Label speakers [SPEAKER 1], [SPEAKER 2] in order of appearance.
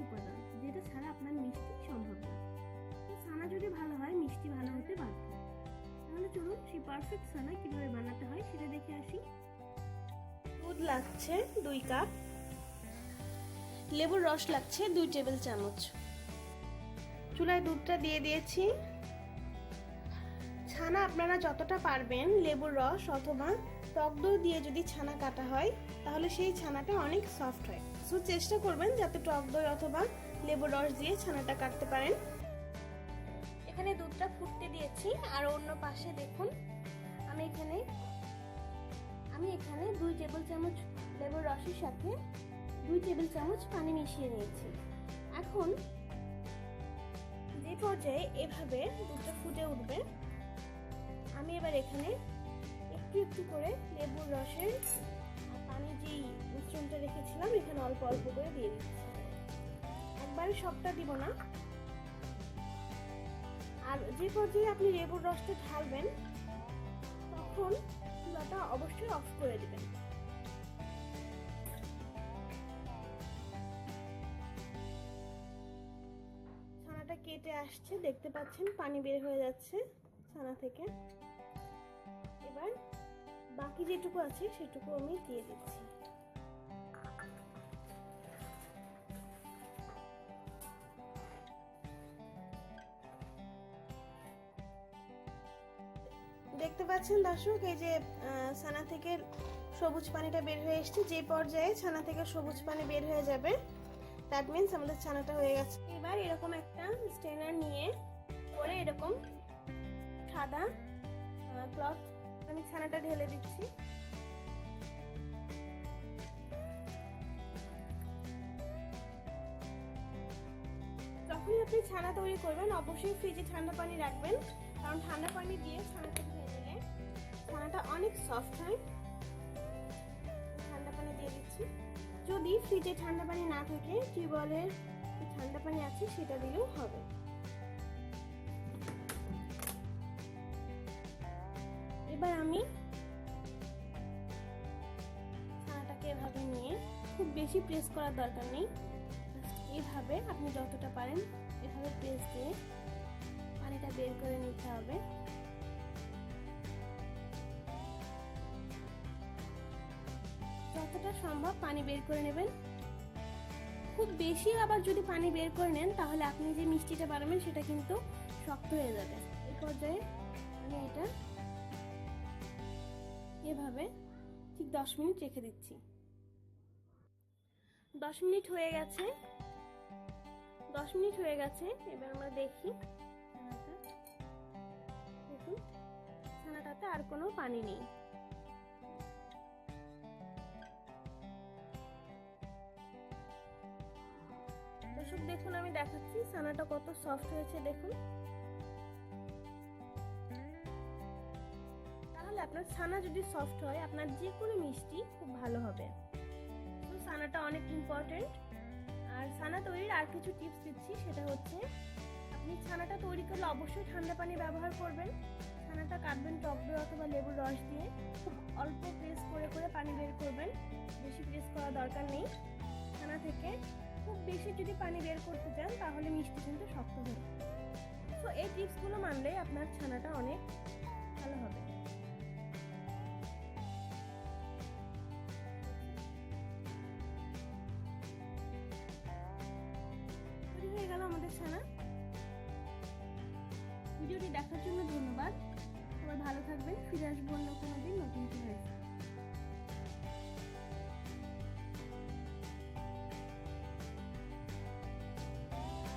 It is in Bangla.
[SPEAKER 1] উপাদান, যেটা ছাড়া আপনার মিষ্টি সম্ভব না। ছানা যদি ভালো হয়, মিষ্টি ভালো হতে বাধ্য। তাহলে চলুন সেই পারফেক্ট ছানা কীভাবে বানাতে হয় সেটা দেখে আসি। দুধ লাগছে দুই কাপ। লেবুর রস লাগছে দুই টেবিল চামচ। চুলায় দুধটা দিয়ে দিয়েছি। ছানা আপনারা যতটা পারবেন লেবুর রস অথবা টক দই দিয়ে যদি ছানা কাটা হয়, তাহলে সেই ছানাটা অনেক সফট হয়। সো চেষ্টা করবেন যাতে টক দই অথবা লেবুর রস দিয়ে ছানাটা কাটতে পারেন। এখানে দুধটা ফুটতে দিয়েছি, আর অন্য পাশে দেখুন, আমি এখানে আমি এখানে দুই টেবিল চামচ লেবুর রসের সাথে দুই টেবিল চামচ পানি মিশিয়ে নিয়েছি। এখন, যে পর্যায়ে এভাবে দুধটা ফুটে উঠবে, আমি এবার এখানে একটু একটু করে লেবুর রসের পানি যেই মিশ্রণটা রেখেছিলাম, এখানে অল্প অল্প করে দিয়ে দিচ্ছি। একবারে সবটা দিব না। আর যে পর্যায়ে আপনি লেবুর রসটা ঢালবেন, তখন চুলাটা অবশ্যই অফ করে দেবেন। ছানাটা কেটে আসছে, দেখতে পাচ্ছেন, পানি বের হয়ে যাচ্ছে ছানা থেকে। এবার বাকি যেটুকু আছে সেটুকু আমি দিয়ে দিচ্ছি। দেখতে পাচ্ছেন দর্শক, এই যে ছানা থেকে সবুজ পানিটা বের হয়ে এসছে। যে পর্যায়ে ছানা থেকে সবুজ পানি বের হয়ে যাবে দ্যাট মিন্স আমাদের ছানাটা হয়ে গেছে। এবার এরকম একটা স্টেনার নিয়ে পরে এরকম সাদা ক্লথ আমি ছানাটা ঢেলে দিচ্ছি। যখনই আপনি ছানা তৈরি করবেন, অবশ্যই ফ্রিজে ঠান্ডা পানি রাখবেন। কারণ ঠান্ডা পানি দিয়ে ছানাটা ধুয়ে দিলে ছানাটা অনেক সফট হয়। ঠান্ডা পানি দিয়ে দিচ্ছি। যদি ফ্রিজে ঠান্ডা পানি না থাকে, টিউবওয়েলের ঠান্ডা পানি আছে, সেটা দিলেও হবে। এবার আমি ছানাটাকে এভাবে নিয়ে খুব বেশি প্রেস করার দরকার নেই। এভাবে আপনি যতটা পারেন এভাবে প্রেস দিয়ে পানিটা বের করে নিতে হবে। যতটা সম্ভব পানি বের করে নেবেন। খুব বেশি আবার যদি পানি বের করে নেন তাহলে আপনি যে মিষ্টিটা বানাবেন সেটা কিন্তু শক্ত হয়ে যাবে। এই পর্যায়ে ঠিক দশ মিনিট রেখে দিচ্ছি। দশ মিনিট হয়ে গেছে। দশ মিনিট হয়ে গেছে, এবার আমরা দেখি দেখুন, ছানাটাতে আর কোনো পানি নেই। দর্শক, দেখুন, আমি দেখাচ্ছি ছানাটা কত সফট হয়েছে, দেখুন। তাহলে আপনার ছানা যদি সফট হয়, আপনার যে কোনো মিষ্টি খুব ভালো হবে। তো ছানাটা অনেক ইম্পর্টেন্ট আর ছানা তৈরির আর কিছু টিপস দিচ্ছি, সেটা হচ্ছে আপনি ছানাটা তৈরি করলে অবশ্যই ঠান্ডা পানি ব্যবহার করবেন। ছানাটা কাটবেন টক দই অথবা লেবুর রস দিয়ে। অল্প প্রেস করে করে পানি বের করবেন। বেশি প্রেস করা দরকার নেই। ছানা থেকে খুব বেশি যদি পানি বের করতে চান, তাহলে মিষ্টি কিন্তু শক্ত হবে তো এই টিপসগুলো মানলে আপনার ছানাটা অনেক আমাদের ভিডিওটি দেখার জন্য ধন্যবাদ। সবাই ভালো থাকবেন ফিরে আসব অন্য কোনো দিন